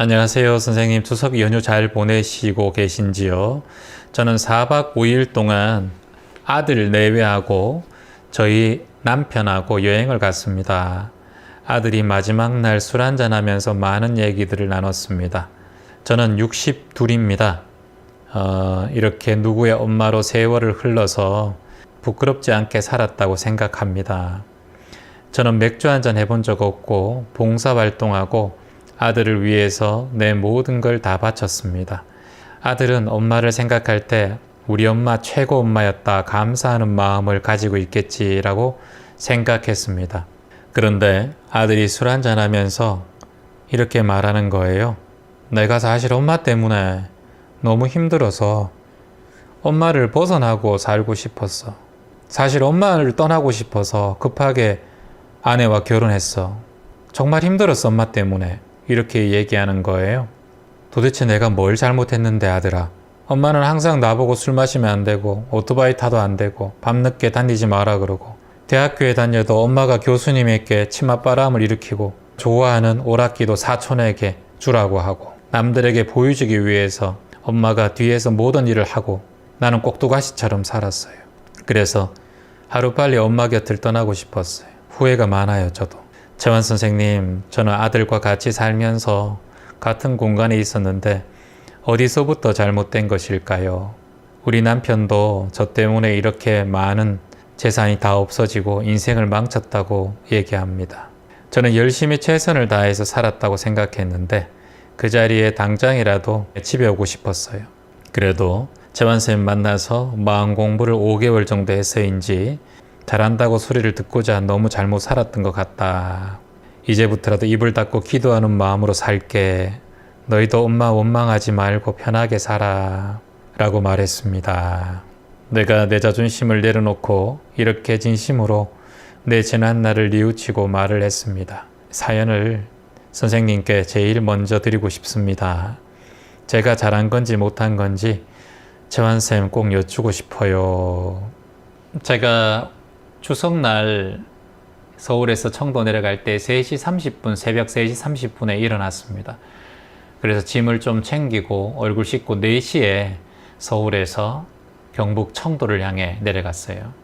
안녕하세요, 선생님. 추석 연휴 잘 보내시고 계신지요? 저는 4박 5일 동안 아들 내외하고 저희 남편하고 여행을 갔습니다. 아들이 마지막 날 술 한잔하면서 많은 얘기들을 나눴습니다. 저는 62입니다. 어, 이렇게 누구의 엄마로 세월을 흘러서 부끄럽지 않게 살았다고 생각합니다. 저는 맥주 한잔 해본 적 없고 봉사활동하고 아들을 위해서 내 모든 걸 다 바쳤습니다. 아들은 엄마를 생각할 때 우리 엄마 최고 엄마였다 감사하는 마음을 가지고 있겠지라고 생각했습니다. 그런데 아들이 술 한잔 하면서 이렇게 말하는 거예요. 내가 사실 엄마 때문에 너무 힘들어서 엄마를 벗어나고 살고 싶었어. 사실 엄마를 떠나고 싶어서 급하게 아내와 결혼했어. 정말 힘들었어, 엄마 때문에. 이렇게 얘기하는 거예요. 도대체 내가 뭘 잘못했는데, 아들아. 엄마는 항상 나보고 술 마시면 안 되고, 오토바이 타도 안 되고, 밤늦게 다니지 마라 그러고, 대학교에 다녀도 엄마가 교수님에게 치맛바람을 일으키고, 좋아하는 오락기도 사촌에게 주라고 하고, 남들에게 보여주기 위해서 엄마가 뒤에서 모든 일을 하고, 나는 꼭두가시처럼 살았어요. 그래서 하루빨리 엄마 곁을 떠나고 싶었어요. 후회가 많아요, 저도. 재환 선생님, 저는 아들과 같이 살면서 같은 공간에 있었는데 어디서부터 잘못된 것일까요? 우리 남편도 저 때문에 이렇게 많은 재산이 다 없어지고 인생을 망쳤다고 얘기합니다. 저는 열심히 최선을 다해서 살았다고 생각했는데 그 자리에 당장이라도 집에 오고 싶었어요. 그래도 재환 쌤 만나서 마음 공부를 5개월 정도 해서인지 잘한다고 소리를 듣고자 너무 잘못 살았던 것 같다. 이제부터라도 입을 닫고 기도하는 마음으로 살게. 너희도 엄마 원망하지 말고 편하게 살아. 라고 말했습니다. 내가 내 자존심을 내려놓고 이렇게 진심으로 내 지난 날을 뉘우치고 말을 했습니다. 사연을 선생님께 제일 먼저 드리고 싶습니다. 제가 잘한 건지 못한 건지 재환쌤 꼭 여쭈고 싶어요. 제가 추석날 서울에서 청도 내려갈 때 3시 30분, 새벽 3시 30분에 일어났습니다. 그래서 짐을 좀 챙기고 얼굴 씻고 4시에 서울에서 경북 청도를 향해 내려갔어요.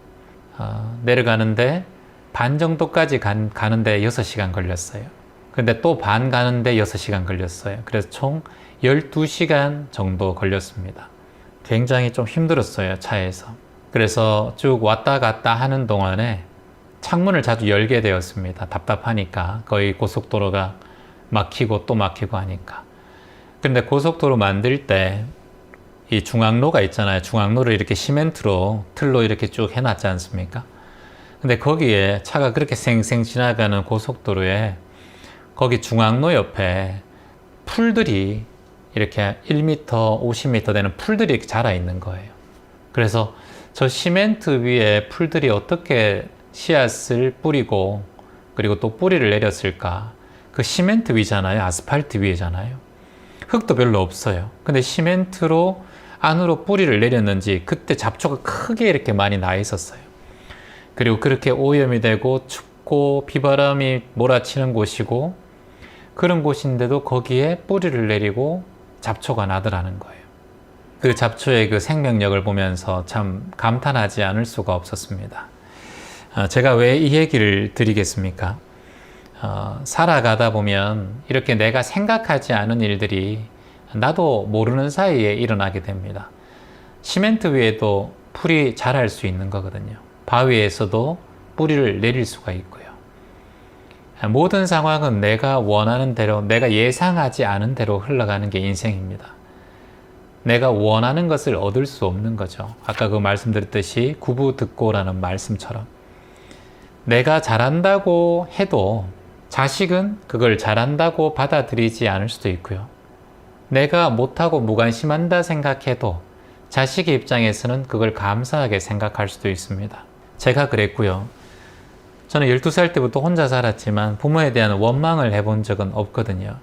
어, 내려가는데 반 정도까지 간, 가는데 6시간 걸렸어요. 근데 또 반 가는데 6시간 걸렸어요. 그래서 총 12시간 정도 걸렸습니다. 굉장히 좀 힘들었어요, 차에서. 그래서 쭉 왔다 갔다 하는 동안에 창문을 자주 열게 되었습니다. 답답하니까. 거의 고속도로가 막히고 또 막히고 하니까. 근데 고속도로 만들 때 이 중앙로가 있잖아요. 중앙로를 이렇게 시멘트로 틀로 이렇게 쭉 해놨지 않습니까? 근데 거기에 차가 그렇게 생생 지나가는 고속도로에 거기 중앙로 옆에 풀들이 이렇게 1m, 50m 되는 풀들이 이렇게 자라 있는 거예요. 그래서 저 시멘트 위에 풀들이 어떻게 씨앗을 뿌리고 그리고 또 뿌리를 내렸을까? 그 시멘트 위잖아요. 아스팔트 위에잖아요. 흙도 별로 없어요. 근데 시멘트로 안으로 뿌리를 내렸는지 그때 잡초가 크게 이렇게 많이 나 있었어요. 그리고 그렇게 오염이 되고 춥고 비바람이 몰아치는 곳이고 그런 곳인데도 거기에 뿌리를 내리고 잡초가 나더라는 거예요. 그 잡초의 그 생명력을 보면서 참 감탄하지 않을 수가 없었습니다. 어, 제가 왜 이 얘기를 드리겠습니까? 어, 살아가다 보면 이렇게 내가 생각하지 않은 일들이 나도 모르는 사이에 일어나게 됩니다. 시멘트 위에도 풀이 자랄 수 있는 거거든요. 바위에서도 뿌리를 내릴 수가 있고요. 모든 상황은 내가 원하는 대로, 내가 예상하지 않은 대로 흘러가는 게 인생입니다. 내가 원하는 것을 얻을 수 없는 거죠. 아까 그 말씀드렸듯이 구부 듣고라는 말씀처럼. 내가 잘한다고 해도 자식은 그걸 잘한다고 받아들이지 않을 수도 있고요. 내가 못하고 무관심한다 생각해도 자식의 입장에서는 그걸 감사하게 생각할 수도 있습니다. 제가 그랬고요. 저는 12살 때부터 혼자 살았지만 부모에 대한 원망을 해본 적은 없거든요.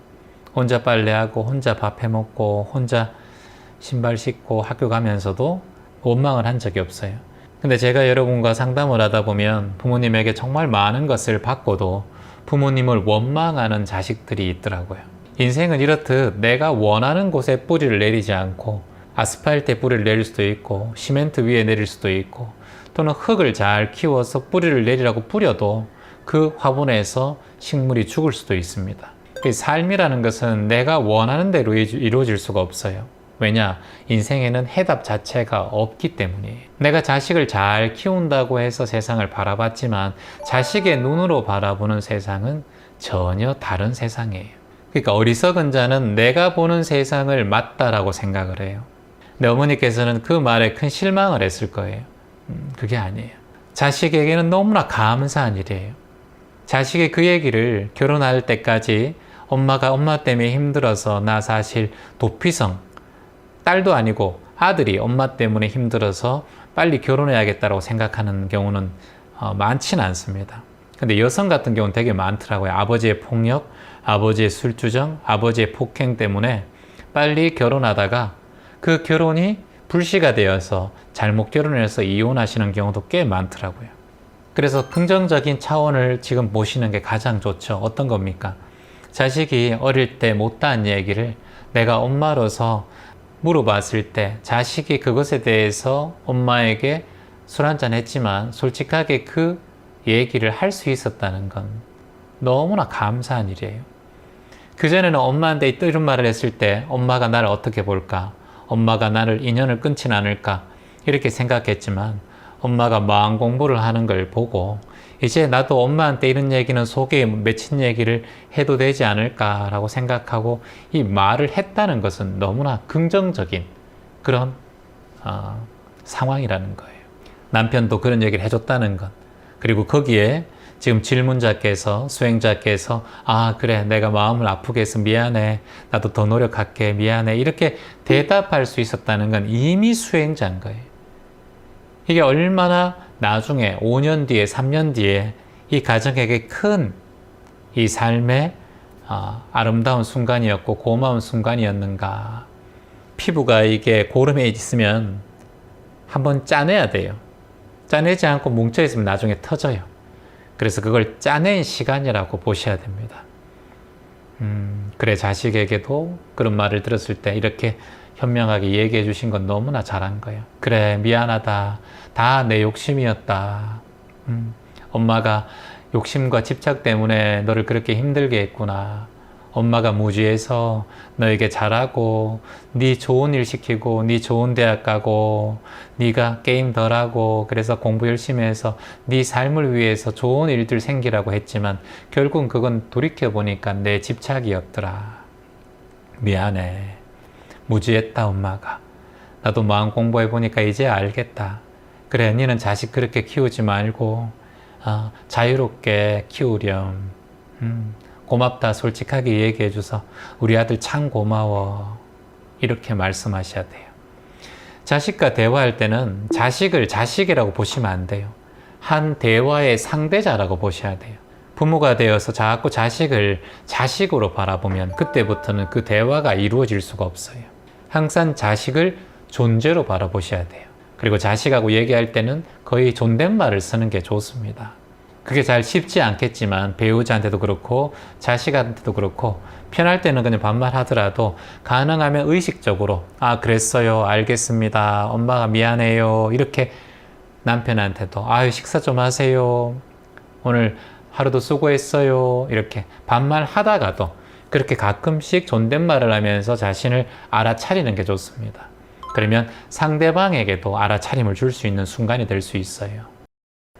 혼자 빨래하고, 혼자 밥 해먹고, 혼자 신발 신고 학교 가면서도 원망을 한 적이 없어요. 근데 제가 여러분과 상담을 하다 보면 부모님에게 정말 많은 것을 받고도 부모님을 원망하는 자식들이 있더라고요. 인생은 이렇듯 내가 원하는 곳에 뿌리를 내리지 않고 아스팔트에 뿌리를 내릴 수도 있고 시멘트 위에 내릴 수도 있고 또는 흙을 잘 키워서 뿌리를 내리라고 뿌려도 그 화분에서 식물이 죽을 수도 있습니다. 이 삶이라는 것은 내가 원하는 대로 이루어질 수가 없어요. 왜냐? 인생에는 해답 자체가 없기 때문이에요. 내가 자식을 잘 키운다고 해서 세상을 바라봤지만 자식의 눈으로 바라보는 세상은 전혀 다른 세상이에요. 그러니까 어리석은 자는 내가 보는 세상을 맞다라고 생각을 해요. 내 어머니께서는 그 말에 큰 실망을 했을 거예요. 음, 그게 아니에요. 자식에게는 너무나 감사한 일이에요. 자식이 그 얘기를 결혼할 때까지 엄마가 엄마 때문에 힘들어서 나 사실 도피성, 딸도 아니고 아들이 엄마 때문에 힘들어서 빨리 결혼해야겠다고 생각하는 경우는 어, 많지는 않습니다. 근데 여성 같은 경우는 되게 많더라고요. 아버지의 폭력, 아버지의 술주정, 아버지의 폭행 때문에 빨리 결혼하다가 그 결혼이 불씨가 되어서 잘못 결혼해서 이혼하시는 경우도 꽤 많더라고요. 그래서 긍정적인 차원을 지금 보시는 게 가장 좋죠. 어떤 겁니까? 자식이 어릴 때 못다한 얘기를 내가 엄마로서 물어봤을 때 자식이 그것에 대해서 엄마에게 술 한잔 했지만 솔직하게 그 얘기를 할 수 있었다는 건 너무나 감사한 일이에요. 그전에는 엄마한테 이런 말을 했을 때 엄마가 나를 어떻게 볼까? 엄마가 나를 인연을 끊진 않을까? 이렇게 생각했지만 엄마가 마음 공부를 하는 걸 보고 이제 나도 엄마한테 이런 얘기는 속에 맺힌 얘기를 해도 되지 않을까라고 생각하고 이 말을 했다는 것은 너무나 긍정적인 그런 어, 상황이라는 거예요. 남편도 그런 얘기를 해줬다는 것. 그리고 거기에 지금 질문자께서 수행자께서 아 그래 내가 마음을 아프게 해서 미안해 나도 더 노력할게 미안해 이렇게 대답할 수 있었다는 건 이미 수행자인 거예요. 이게 얼마나 나중에 5년 뒤에 3년 뒤에 이 가정에게 큰 이 삶의 아, 아름다운 순간이었고 고마운 순간이었는가. 피부가 이게 고름에 있으면 한번 짜내야 돼요. 짜내지 않고 뭉쳐 있으면 나중에 터져요. 그래서 그걸 짜낸 시간이라고 보셔야 됩니다. 음, 그래 자식에게도 그런 말을 들었을 때 이렇게 현명하게 얘기해 주신 건 너무나 잘한 거예요. 그래 미안하다. 다 내 욕심이었다. 음, 엄마가 욕심과 집착 때문에 너를 그렇게 힘들게 했구나. 엄마가 무지해서 너에게 잘하고 네 좋은 일 시키고 네 좋은 대학 가고 네가 게임 덜 하고 그래서 공부 열심히 해서 네 삶을 위해서 좋은 일들 생기라고 했지만 결국은 그건 돌이켜 보니까 내 집착이었더라. 미안해. 무지했다 엄마가. 나도 마음 공부해 보니까 이제 알겠다. 그래, 니는 자식 그렇게 키우지 말고 어, 자유롭게 키우렴. 음, 고맙다 솔직하게 얘기해 줘서 우리 아들 참 고마워. 이렇게 말씀하셔야 돼요. 자식과 대화할 때는 자식을 자식이라고 보시면 안 돼요. 한 대화의 상대자라고 보셔야 돼요. 부모가 되어서 자꾸 자식을 자식으로 바라보면 그때부터는 그 대화가 이루어질 수가 없어요. 항상 자식을 존재로 바라보셔야 돼요. 그리고 자식하고 얘기할 때는 거의 존댓말을 쓰는 게 좋습니다. 그게 잘 쉽지 않겠지만 배우자한테도 그렇고 자식한테도 그렇고 편할 때는 그냥 반말하더라도 가능하면 의식적으로 아 그랬어요. 알겠습니다. 엄마가 미안해요. 이렇게 남편한테도 아유 식사 좀 하세요. 오늘 하루도 수고했어요. 이렇게 반말하다가도 그렇게 가끔씩 존댓말을 하면서 자신을 알아차리는 게 좋습니다. 그러면 상대방에게도 알아차림을 줄 수 있는 순간이 될 수 있어요.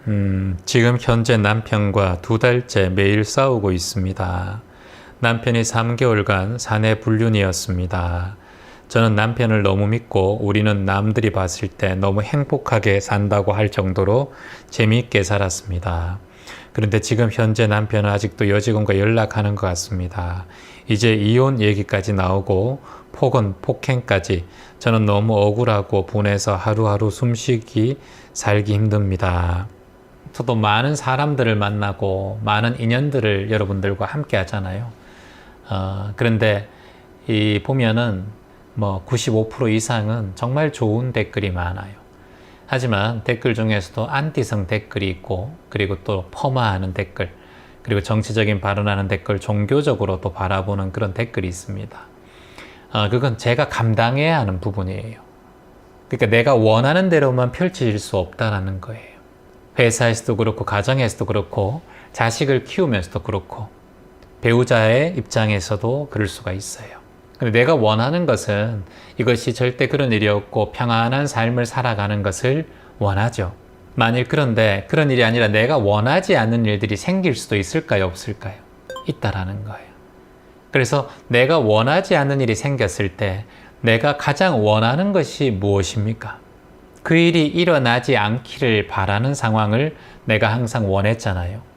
음, 지금 현재 남편과 두 달째 매일 싸우고 있습니다. 남편이 3개월간 사내 불륜이었습니다. 저는 남편을 너무 믿고 우리는 남들이 봤을 때 너무 행복하게 산다고 할 정도로 재미있게 살았습니다. 그런데 지금 현재 남편은 아직도 여직원과 연락하는 것 같습니다. 이제 이혼 얘기까지 나오고 폭언, 폭행까지 저는 너무 억울하고 분해서 하루하루 숨쉬기 살기 힘듭니다. 저도 많은 사람들을 만나고 많은 인연들을 여러분들과 함께 하잖아요. 어, 그런데 이 보면은 뭐 95% 이상은 정말 좋은 댓글이 많아요. 하지만 댓글 중에서도 안티성 댓글이 있고 그리고 또 퍼마하는 댓글 그리고 정치적인 발언하는 댓글, 종교적으로 또 바라보는 그런 댓글이 있습니다. 어, 그건 제가 감당해야 하는 부분이에요. 그러니까 내가 원하는 대로만 펼쳐질 수 없다라는 거예요. 회사에서도 그렇고, 가정에서도 그렇고, 자식을 키우면서도 그렇고, 배우자의 입장에서도 그럴 수가 있어요. 근데 내가 원하는 것은 이것이 절대 그런 일이 없고 평안한 삶을 살아가는 것을 원하죠. 만일 그런데 그런 일이 아니라 내가 원하지 않는 일들이 생길 수도 있을까요? 없을까요? 있다라는 거예요. 그래서 내가 원하지 않는 일이 생겼을 때 내가 가장 원하는 것이 무엇입니까? 그 일이 일어나지 않기를 바라는 상황을 내가 항상 원했잖아요.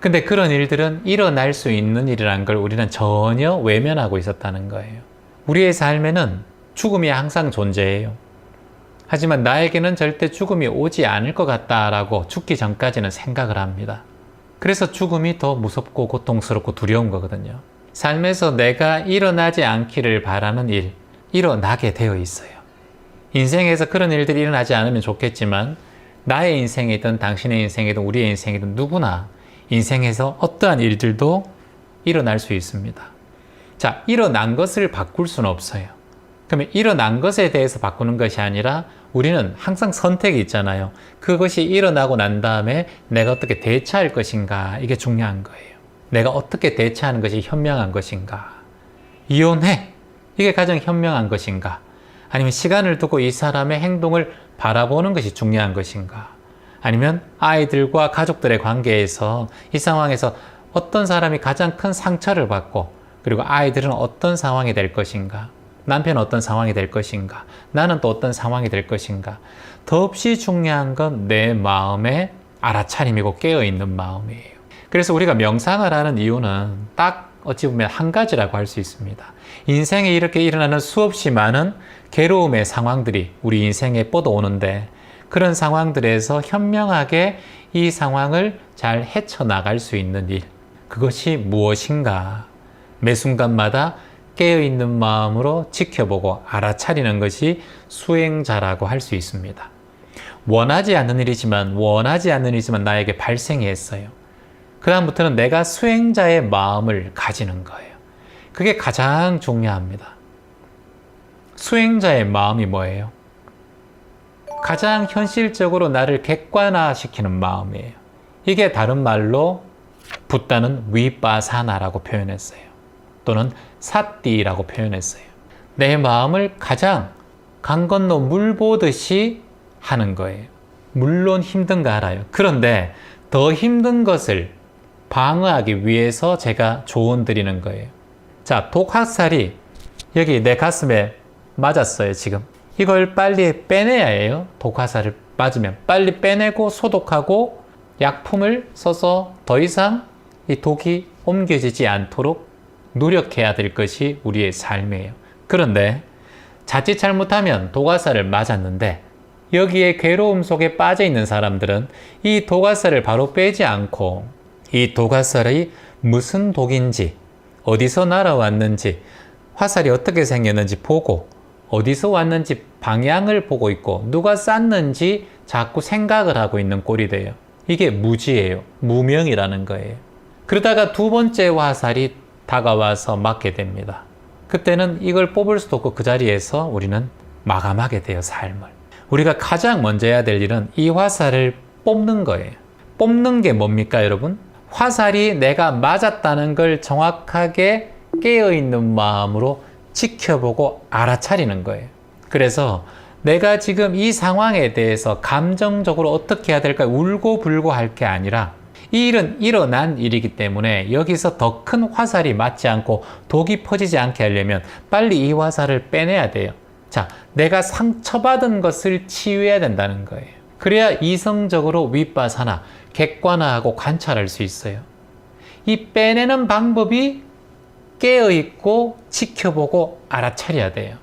근데 그런 일들은 일어날 수 있는 일이라는 걸 우리는 전혀 외면하고 있었다는 거예요. 우리의 삶에는 죽음이 항상 존재해요. 하지만 나에게는 절대 죽음이 오지 않을 것 같다라고 죽기 전까지는 생각을 합니다. 그래서 죽음이 더 무섭고 고통스럽고 두려운 거거든요. 삶에서 내가 일어나지 않기를 바라는 일, 일어나게 되어 있어요. 인생에서 그런 일들이 일어나지 않으면 좋겠지만, 나의 인생이든 당신의 인생이든 우리의 인생이든 누구나 인생에서 어떠한 일들도 일어날 수 있습니다. 자, 일어난 것을 바꿀 수는 없어요. 그러면 일어난 것에 대해서 바꾸는 것이 아니라 우리는 항상 선택이 있잖아요. 그것이 일어나고 난 다음에 내가 어떻게 대처할 것인가. 이게 중요한 거예요. 내가 어떻게 대처하는 것이 현명한 것인가. 이혼해. 이게 가장 현명한 것인가. 아니면 시간을 두고 이 사람의 행동을 바라보는 것이 중요한 것인가. 아니면 아이들과 가족들의 관계에서 이 상황에서 어떤 사람이 가장 큰 상처를 받고 그리고 아이들은 어떤 상황이 될 것인가 남편은 어떤 상황이 될 것인가 나는 또 어떤 상황이 될 것인가 더없이 중요한 건 내 마음의 알아차림이고 깨어있는 마음이에요. 그래서 우리가 명상을 하는 이유는 딱 어찌 보면 한 가지라고 할 수 있습니다. 인생에 이렇게 일어나는 수없이 많은 괴로움의 상황들이 우리 인생에 뻗어오는데 그런 상황들에서 현명하게 이 상황을 잘 헤쳐나갈 수 있는 일. 그것이 무엇인가. 매 순간마다 깨어있는 마음으로 지켜보고 알아차리는 것이 수행자라고 할 수 있습니다. 원하지 않는 일이지만, 원하지 않는 일이지만 나에게 발생이 했어요. 그다음부터는 내가 수행자의 마음을 가지는 거예요. 그게 가장 중요합니다. 수행자의 마음이 뭐예요? 가장 현실적으로 나를 객관화시키는 마음이에요. 이게 다른 말로 붓다는 위빠사나라고 표현했어요. 또는 사띠라고 표현했어요. 내 마음을 가장 강 건너 물 보듯이 하는 거예요. 물론 힘든 거 알아요. 그런데 더 힘든 것을 방어하기 위해서 제가 조언 드리는 거예요. 자, 독학살이 여기 내 가슴에 맞았어요, 지금. 이걸 빨리 빼내야 해요. 독화살을 맞으면. 빨리 빼내고 소독하고 약품을 써서 더 이상 이 독이 옮겨지지 않도록 노력해야 될 것이 우리의 삶이에요. 그런데 자칫 잘못하면 독화살을 맞았는데 여기에 괴로움 속에 빠져 있는 사람들은 이 독화살을 바로 빼지 않고 이 독화살이 무슨 독인지 어디서 날아왔는지 화살이 어떻게 생겼는지 보고 어디서 왔는지 방향을 보고 있고 누가 쐈는지 자꾸 생각을 하고 있는 꼴이 돼요. 이게 무지예요. 무명이라는 거예요. 그러다가 두 번째 화살이 다가와서 맞게 됩니다. 그때는 이걸 뽑을 수도 없고 그 자리에서 우리는 마감하게 돼요, 삶을. 우리가 가장 먼저 해야 될 일은 이 화살을 뽑는 거예요. 뽑는 게 뭡니까, 여러분? 화살이 내가 맞았다는 걸 정확하게 깨어있는 마음으로 지켜보고 알아차리는 거예요. 그래서 내가 지금 이 상황에 대해서 감정적으로 어떻게 해야 될까 울고 불고 할 게 아니라 이 일은 일어난 일이기 때문에 여기서 더 큰 화살이 맞지 않고 독이 퍼지지 않게 하려면 빨리 이 화살을 빼내야 돼요. 자, 내가 상처받은 것을 치유해야 된다는 거예요. 그래야 이성적으로 윗바사나 객관화하고 관찰할 수 있어요. 이 빼내는 방법이 깨어있고 지켜보고 알아차려야 돼요.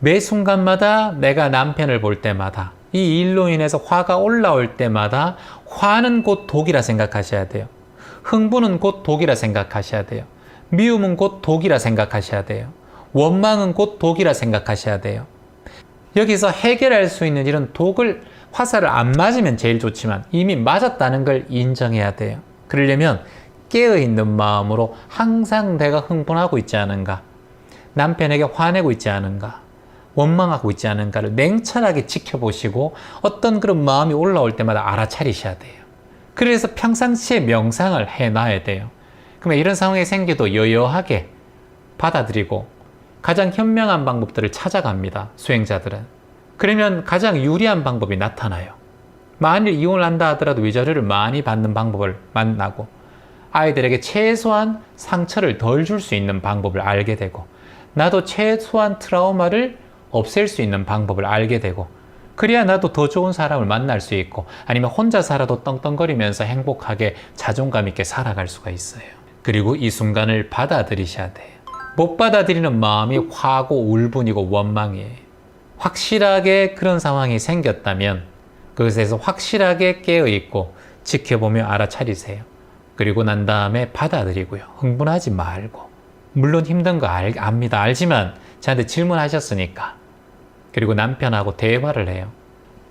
매 순간마다 내가 남편을 볼 때마다 이 일로 인해서 화가 올라올 때마다 화는 곧 독이라 생각하셔야 돼요. 흥분은 곧 독이라 생각하셔야 돼요. 미움은 곧 독이라 생각하셔야 돼요. 원망은 곧 독이라 생각하셔야 돼요. 여기서 해결할 수 있는 일은 독을 화살을 안 맞으면 제일 좋지만 이미 맞았다는 걸 인정해야 돼요. 그러려면 깨어 있는 마음으로 항상 내가 흥분하고 있지 않은가? 남편에게 화내고 있지 않은가? 원망하고 있지 않은가를 냉철하게 지켜보시고 어떤 그런 마음이 올라올 때마다 알아차리셔야 돼요. 그래서 평상시에 명상을 해놔야 돼요. 그러면 이런 상황이 생겨도 여여하게 받아들이고 가장 현명한 방법들을 찾아갑니다. 수행자들은. 그러면 가장 유리한 방법이 나타나요. 만일 이혼을 한다 하더라도 위자료를 많이 받는 방법을 만나고 아이들에게 최소한 상처를 덜 줄 수 있는 방법을 알게 되고 나도 최소한 트라우마를 없앨 수 있는 방법을 알게 되고 그래야 나도 더 좋은 사람을 만날 수 있고 아니면 혼자 살아도 떵떵거리면서 행복하게 자존감 있게 살아갈 수가 있어요. 그리고 이 순간을 받아들이셔야 돼요. 못 받아들이는 마음이 화고 울분이고 원망이에요. 확실하게 그런 상황이 생겼다면 그것에서 확실하게 깨어 있고 지켜보며 알아차리세요. 그리고 난 다음에 받아들이고요. 흥분하지 말고. 물론 힘든 거 알, 압니다. 알지만 저한테 질문하셨으니까. 그리고 남편하고 대화를 해요.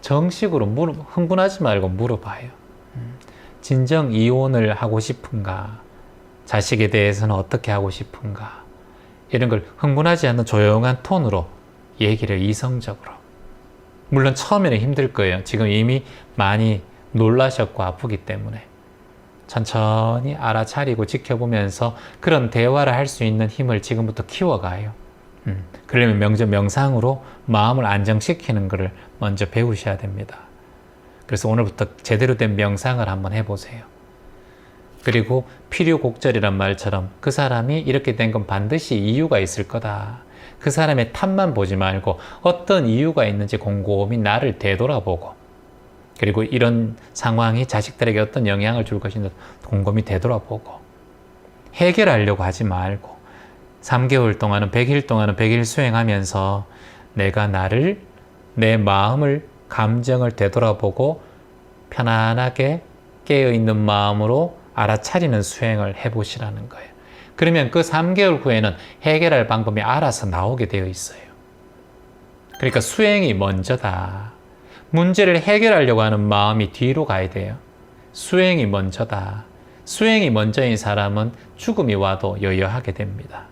정식으로 물어, 흥분하지 말고 물어봐요. 음, 진정 이혼을 하고 싶은가? 자식에 대해서는 어떻게 하고 싶은가? 이런 걸 흥분하지 않는 조용한 톤으로 얘기를 이성적으로. 물론 처음에는 힘들 거예요. 지금 이미 많이 놀라셨고 아프기 때문에. 천천히 알아차리고 지켜보면서 그런 대화를 할 수 있는 힘을 지금부터 키워가요. 음, 그러려면 명저 명상으로 마음을 안정시키는 것을 먼저 배우셔야 됩니다. 그래서 오늘부터 제대로 된 명상을 한번 해보세요. 그리고 필요곡절이란 말처럼 그 사람이 이렇게 된 건 반드시 이유가 있을 거다. 그 사람의 탓만 보지 말고 어떤 이유가 있는지 곰곰이 나를 되돌아보고 그리고 이런 상황이 자식들에게 어떤 영향을 줄 것인지 곰곰이 되돌아보고 해결하려고 하지 말고 3개월 동안은 100일 동안은 100일 수행하면서 내가 나를 내 마음을 감정을 되돌아보고 편안하게 깨어 있는 마음으로 알아차리는 수행을 해 보시라는 거예요. 그러면 그 3개월 후에는 해결할 방법이 알아서 나오게 되어 있어요. 그러니까 수행이 먼저다. 문제를 해결하려고 하는 마음이 뒤로 가야 돼요. 수행이 먼저다. 수행이 먼저인 사람은 죽음이 와도 여여하게 됩니다.